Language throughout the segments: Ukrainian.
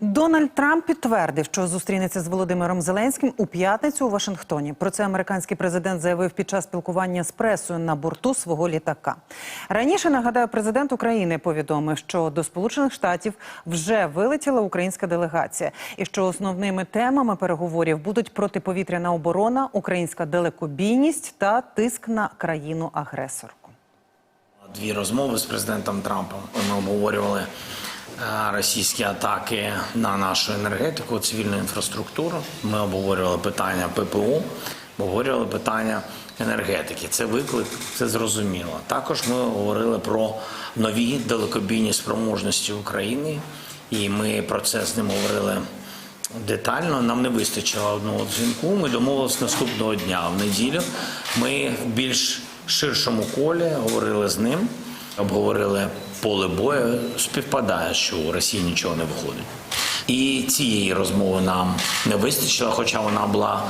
Дональд Трамп підтвердив, що зустрінеться з Володимиром Зеленським у п'ятницю у Вашингтоні. Про це американський президент заявив під час спілкування з пресою на борту свого літака. Раніше нагадаю, президент України повідомив, що до Сполучених Штатів вже вилетіла українська делегація, і що основними темами переговорів будуть протиповітряна оборона, українська далекобійність та тиск на країну агресорку. Дві розмови з президентом Трампом. Ми обговорювали російські атаки на нашу енергетику, цивільну інфраструктуру. Ми обговорювали питання ППО, обговорювали питання енергетики. Це виклик, це зрозуміло. Також ми говорили про нові далекобійні спроможності України, і ми про це з ним говорили. Детально нам не вистачило одного дзвінку. Ми домовилися наступного дня. В неділю ми в більш ширшому колі говорили з ним, обговорили поле бою. Співпадає, що у Росії нічого не виходить. І цієї розмови нам не вистачило, хоча вона була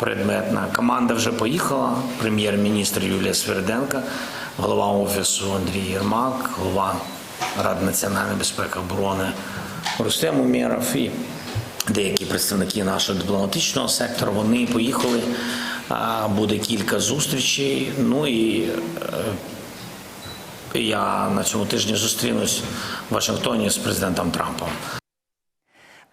предметна. Команда вже поїхала. Прем'єр-міністр Юлія Сверденка, голова офісу Андрій Єрмак, голова Ради національної безпеки оборони Рустем Умєров і деякі представники нашого дипломатичного сектору. Вони поїхали. Буде кілька зустрічей. Ну і е, я на цьому тижні зустрінусь в Вашингтоні з президентом Трампом.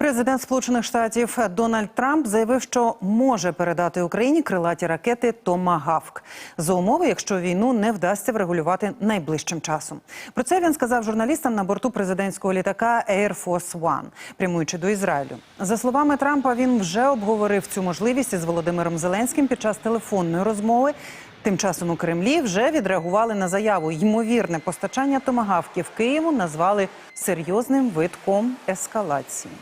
Президент Сполучених Штатів Дональд Трамп заявив, що може передати Україні крилаті ракети Томагавк за умови, якщо війну не вдасться врегулювати найближчим часом. Про це він сказав журналістам на борту президентського літака Air Force One, прямуючи до Ізраїлю. За словами Трампа, він вже обговорив цю можливість із Володимиром Зеленським під час телефонної розмови. Тим часом у Кремлі вже відреагували на заяву. Ймовірне постачання томагавків Києву назвали серйозним витком ескалації.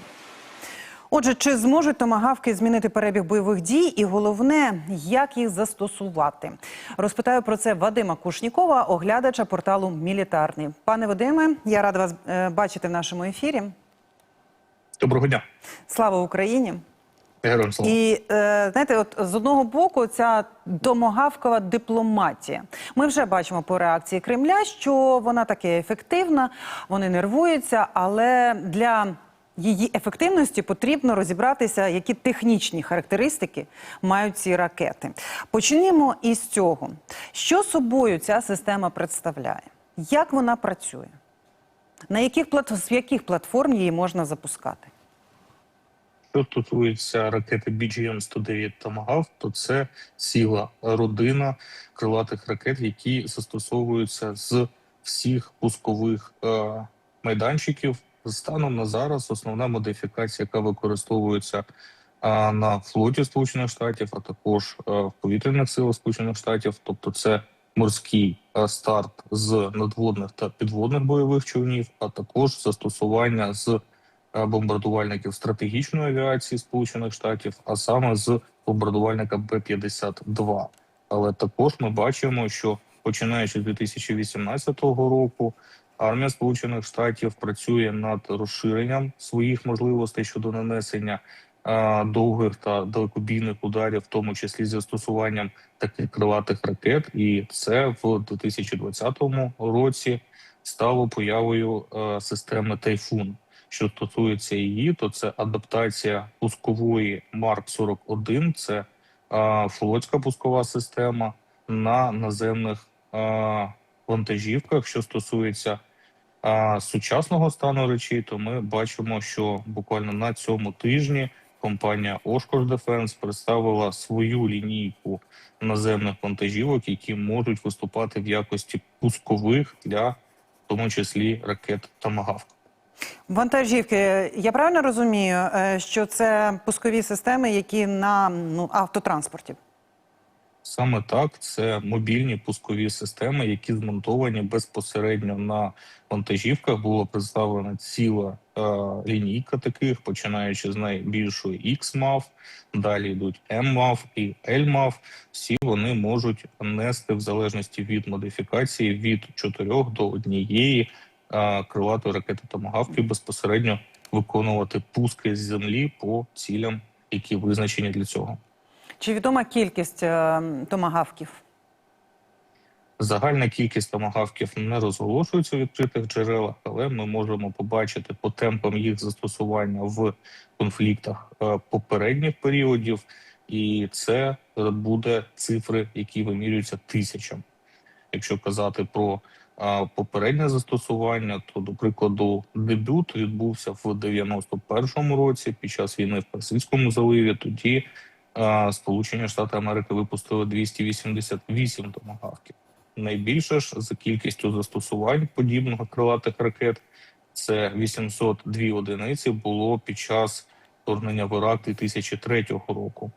Отже, чи зможуть томагавки змінити перебіг бойових дій, і головне, як їх застосувати? Розпитаю про це Вадима Кушнікова, оглядача порталу Мілітарний. Пане Вадиме, я рада вас е, бачити в нашому ефірі. Доброго дня, Слава Україні! Героям слава. І е, знаєте, от з одного боку, ця домогавкова дипломатія. Ми вже бачимо по реакції Кремля, що вона таки ефективна, вони нервуються, але для її ефективності потрібно розібратися, які технічні характеристики мають ці ракети. Почнімо із цього. Що собою ця система представляє? Як вона працює? На яких плат... з яких платформ її можна запускати? Що стосується ракети BGM-109 Tomahawk, то це ціла родина крилатих ракет, які застосовуються з всіх пускових е, майданчиків. Станом на зараз основна модифікація, яка використовується е, на флоті Сполучених Штатів, а також е, в повітряних силах Сполучених Штатів, тобто це морський е, старт з надводних та підводних бойових човнів, а також застосування з бомбардувальників стратегічної авіації Сполучених Штатів, а саме з бомбардувальника Б-52. Але також ми бачимо, що починаючи з 2018 року, армія Сполучених Штатів працює над розширенням своїх можливостей щодо нанесення е, довгих та далекобійних ударів, в тому числі з застосуванням таких крилатих ракет, і це в 2020 році стало появою е, системи Тайфун. Що стосується її, то це адаптація пускової Марк 41 це е, флотська пускова система на наземних е, вантажівках. Що стосується е, сучасного стану речей, то ми бачимо, що буквально на цьому тижні компанія Oshkosh Defense представила свою лінійку наземних вантажівок, які можуть виступати в якості пускових для в тому числі ракет Томагавк. Вантажівки, я правильно розумію, е, що це пускові системи, які на ну, автотранспорті? Саме так, це мобільні пускові системи, які змонтовані безпосередньо на вантажівках. Було представлена ціла е, лінійка таких, починаючи з найбільшої XMAV, далі йдуть MMAV і LMAV. Всі вони можуть нести в залежності від модифікації від 4 до однієї крилатої ракети Томагавки безпосередньо виконувати пуски з землі по цілям, які визначені для цього. Чи відома кількість е, томагавків? Загальна кількість томагавків не розголошується у відкритих джерелах, але ми можемо побачити по темпам їх застосування в конфліктах е, попередніх періодів, і це буде цифри, які вимірюються тисячами. Якщо казати про попереднє застосування, то до прикладу, дебют відбувся в 91-му році під час війни в Персидському заливі. Тоді Сполучені Штати Америки випустили 288 томагавків. Найбільше ж за кількістю застосувань подібного крилатих ракет це 802 одиниці було під час вторгнення в Ірак 2003 року.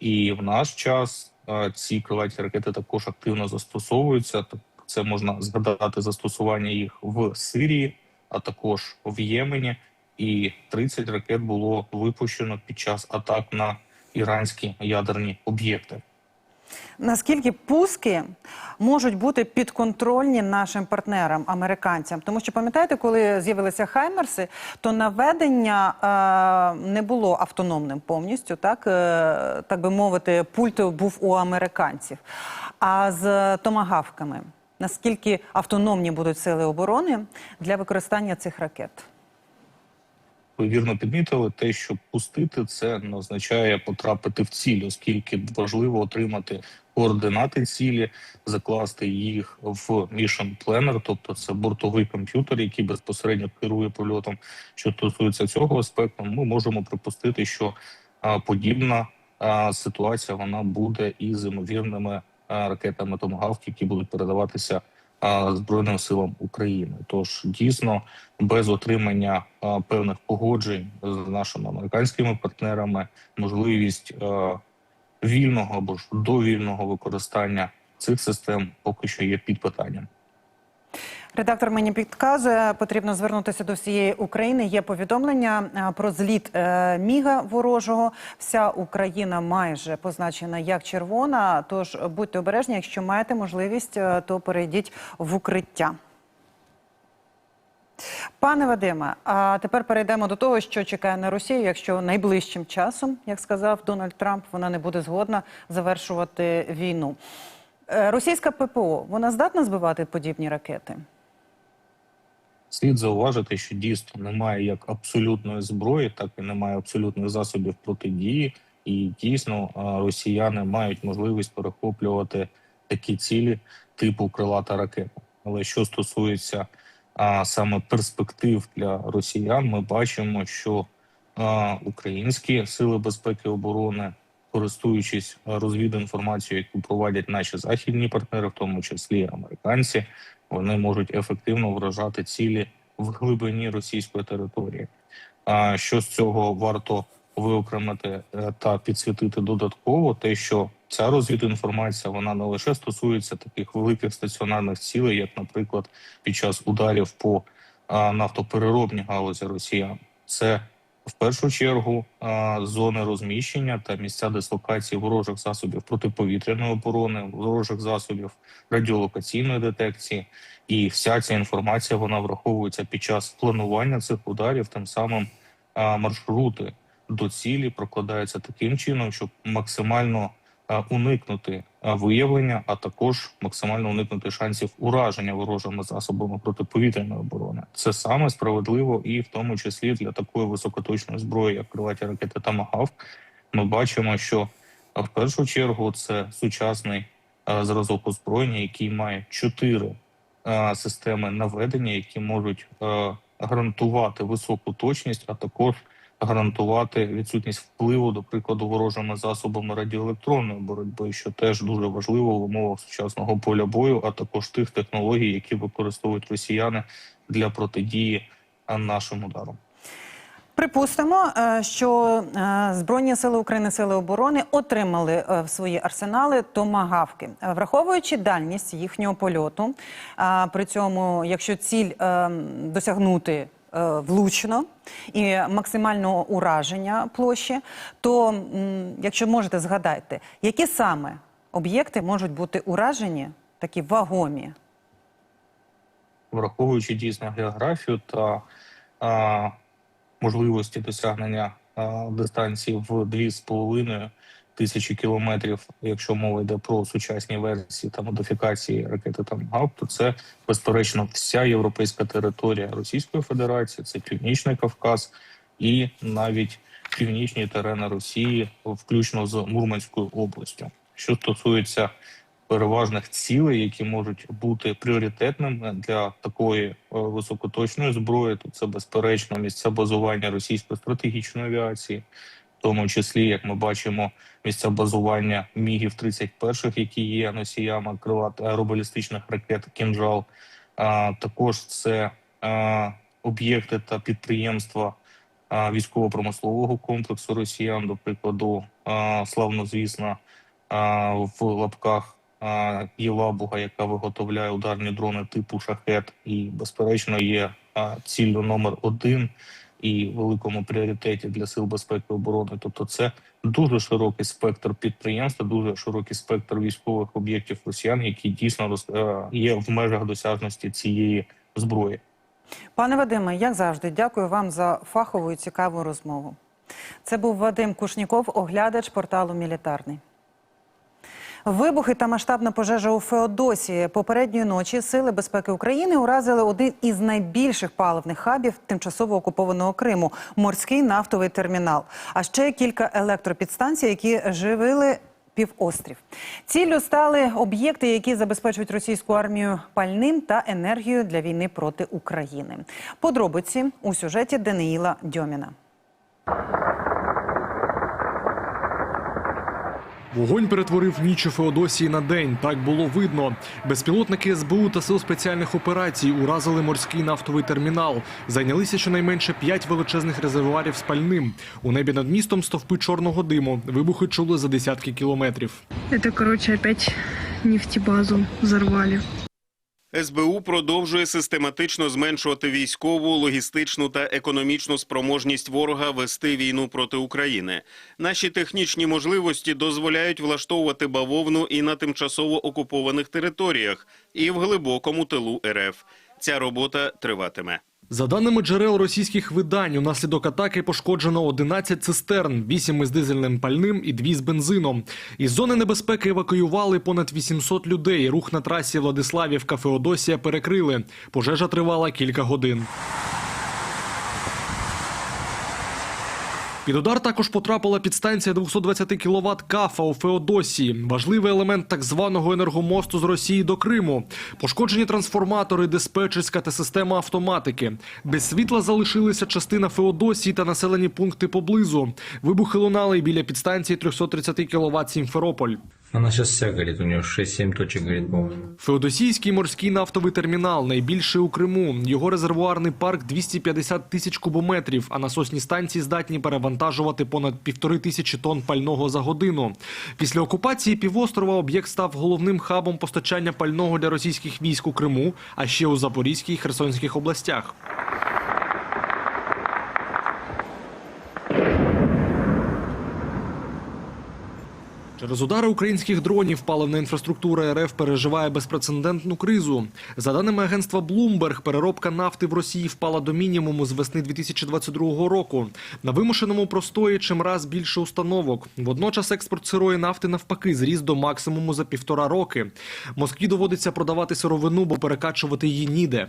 І в наш час ці крилаті ракети також активно застосовуються. Це можна згадати застосування їх в Сирії, а також в Ємені. І 30 ракет було випущено під час атак на іранські ядерні об'єкти. Наскільки пуски можуть бути підконтрольні нашим партнерам, американцям? Тому що пам'ятаєте, коли з'явилися хаймерси, то наведення е, не було автономним повністю, так, е, так би мовити, пульт був у американців. А з томагавками, наскільки автономні будуть сили оборони для використання цих ракет? Ви вірно підмітили те, що пустити це не означає потрапити в ціль, оскільки важливо отримати координати цілі, закласти їх в Mission Planner, тобто це бортовий комп'ютер, який безпосередньо керує польотом. Що стосується цього аспекту, ми можемо припустити, що подібна ситуація вона буде і з ймовірними а, ракетами Томагавк, які будуть передаватися Збройним силам України. Тож дійсно без отримання певних погоджень з нашими американськими партнерами, можливість вільного або ж довільного використання цих систем поки що є під питанням. Редактор мені підказує, потрібно звернутися до всієї України. Є повідомлення е, про зліт е, міга ворожого. Вся Україна майже позначена як червона. Тож будьте обережні, якщо маєте можливість, е, то перейдіть в укриття. Пане Вадиме, а тепер перейдемо до того, що чекає на Росію, якщо найближчим часом, як сказав Дональд Трамп, вона не буде згодна завершувати війну. Російська ППО вона здатна збивати подібні ракети? Слід зауважити, що дійсно немає як абсолютної зброї, так і немає абсолютних засобів протидії, і дійсно росіяни мають можливість перехоплювати такі цілі типу крилата ракета. Але що стосується а, саме перспектив для росіян, ми бачимо, що а, українські сили безпеки і оборони, користуючись розвідінформацією, яку проводять наші західні партнери, в тому числі американці, вони можуть ефективно вражати цілі в глибині російської території. А що з цього варто виокремити е, та підсвітити додатково, те, що ця розвідінформація вона не лише стосується таких великих стаціонарних цілей, як, наприклад, під час ударів по нафтопереробній галузі росіян, це в першу чергу зони розміщення та місця дислокації ворожих засобів протиповітряної оборони, ворожих засобів радіолокаційної детекції, і вся ця інформація вона враховується під час планування цих ударів. Тим самим маршрути до цілі прокладаються таким чином, щоб максимально уникнути виявлення, а також максимально уникнути шансів ураження ворожими засобами протиповітряної оборони. Це саме справедливо і в тому числі для такої високоточної зброї, як крилаті ракети Тамагавк. Ми бачимо, що в першу чергу це сучасний зразок озброєння, який має чотири системи наведення, які можуть гарантувати високу точність, а також гарантувати відсутність впливу, до прикладу, ворожими засобами радіоелектронної боротьби, що теж дуже важливо в умовах сучасного поля бою, а також тих технологій, які використовують росіяни для протидії нашим ударам. Припустимо, е, що е, Збройні сили України, сили оборони отримали е, в свої арсенали томагавки, Е, враховуючи дальність їхнього польоту. При цьому, якщо ціль е, досягнути е, влучно і максимального ураження площі, то якщо можете згадайте, які саме об'єкти можуть бути уражені, такі вагомі? враховуючи дійсно географію та а, можливості досягнення а, дистанції в 2,5 тисячі кілометрів. Якщо мова йде про сучасні версії та модифікації ракети Томагавк, то це безперечно вся європейська територія Російської Федерації, це Північний Кавказ і навіть північні терени Росії, включно з Мурманською областю. Що стосується переважних цілей, які можуть бути пріоритетними для такої е, високоточної зброї, то це безперечно місця базування російської стратегічної авіації, тому числі, як ми бачимо, місця базування мігів 31 які є носіями крилат аеробалістичних ракет «Кінжал». Також це об'єкти та підприємства військово-промислового комплексу росіян, до прикладу, а, славнозвісна а, в лапках Єлабуга, яка виготовляє ударні дрони типу шахет, і безперечно є ціллю номер один і великому пріоритеті для сил безпеки і оборони. Тобто, це дуже широкий спектр підприємств, дуже широкий спектр військових об'єктів росіян, які дійсно е, є в межах досяжності цієї зброї. Пане Вадиме, як завжди, дякую вам за фахову і цікаву розмову. Це був Вадим Кушніков, оглядач порталу Мілітарний. Вибухи та масштабна пожежа у Феодосії. Попередньої ночі Сили безпеки України уразили один із найбільших паливних хабів тимчасово окупованого Криму морський нафтовий термінал. А ще кілька електропідстанцій, які живили півострів. Ціллю стали об'єкти, які забезпечують російську армію пальним та енергією для війни проти України. Подробиці у сюжеті Даниїла Дьоміна. Вогонь перетворив ніч у Феодосії на день. Так було видно. Безпілотники СБУ та сил спеціальних операцій уразили морський нафтовий термінал. Зайнялися щонайменше п'ять величезних резервуарів з пальним. У небі над містом стовпи чорного диму. Вибухи чули за десятки кілометрів. Це, коротше, опять нефтебазу взорвали. СБУ продовжує систематично зменшувати військову, логістичну та економічну спроможність ворога вести війну проти України. Наші технічні можливості дозволяють влаштовувати бавовну і на тимчасово окупованих територіях, і в глибокому тилу РФ. Ця робота триватиме. За даними джерел російських видань, унаслідок атаки пошкоджено 11 цистерн, 8 із дизельним пальним і 2 з бензином. Із зони небезпеки евакуювали понад 800 людей. Рух на трасі Владиславівка Феодосія перекрили. Пожежа тривала кілька годин. Під удар також потрапила підстанція 220 кВт Кафа у Феодосії, важливий елемент так званого енергомосту з Росії до Криму. Пошкоджені трансформатори, диспетчерська та система автоматики. Без світла залишилися частина Феодосії та населені пункти поблизу. Вибухи лунали біля підстанції 330 кВт Сімферополь. Она сейчас вся горит, у нее 6-7 точек горит, по-моему. Феодосійський морський нафтовий термінал найбільший у Криму. Його резервуарний парк 250 тисяч кубометрів, а насосні станції здатні перевантажувати понад півтори тисячі тонн пального за годину. Після окупації півострова об'єкт став головним хабом постачання пального для російських військ у Криму, а ще у Запорізькій і Херсонських областях. Через удари українських дронів паливна інфраструктура РФ переживає безпрецедентну кризу. За даними агентства Bloomberg, переробка нафти в Росії впала до мінімуму з весни 2022 року. На вимушеному простої чимраз більше установок. Водночас експорт сирої нафти навпаки зріс до максимуму за півтора роки. Москві доводиться продавати сировину, бо перекачувати її ніде.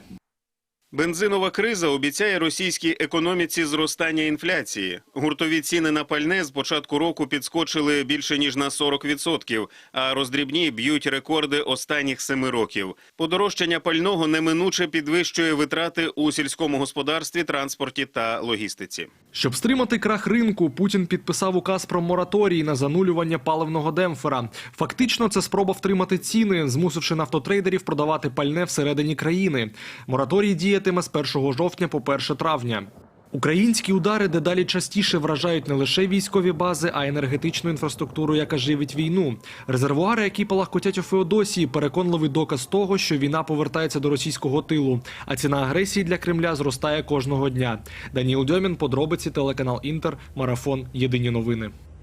Бензинова криза обіцяє російській економіці зростання інфляції. Гуртові ціни на пальне з початку року підскочили більше ніж на 40%, а роздрібні б'ють рекорди останніх семи років. Подорожчання пального неминуче підвищує витрати у сільському господарстві, транспорті та логістиці. Щоб стримати крах ринку, Путін підписав указ про мораторій на занулювання паливного демпфера. Фактично, це спроба втримати ціни, змусивши нафтотрейдерів продавати пальне всередині країни. Мораторій діятиме з 1 жовтня по 1 травня. Українські удари дедалі частіше вражають не лише військові бази, а й енергетичну інфраструктуру, яка живить війну. Резервуари, які палахкотять у Феодосії, переконливий доказ того, що війна повертається до російського тилу, а ціна агресії для Кремля зростає кожного дня. Даніл Дьомін, подробиці, телеканал Інтер, марафон. Єдині новини.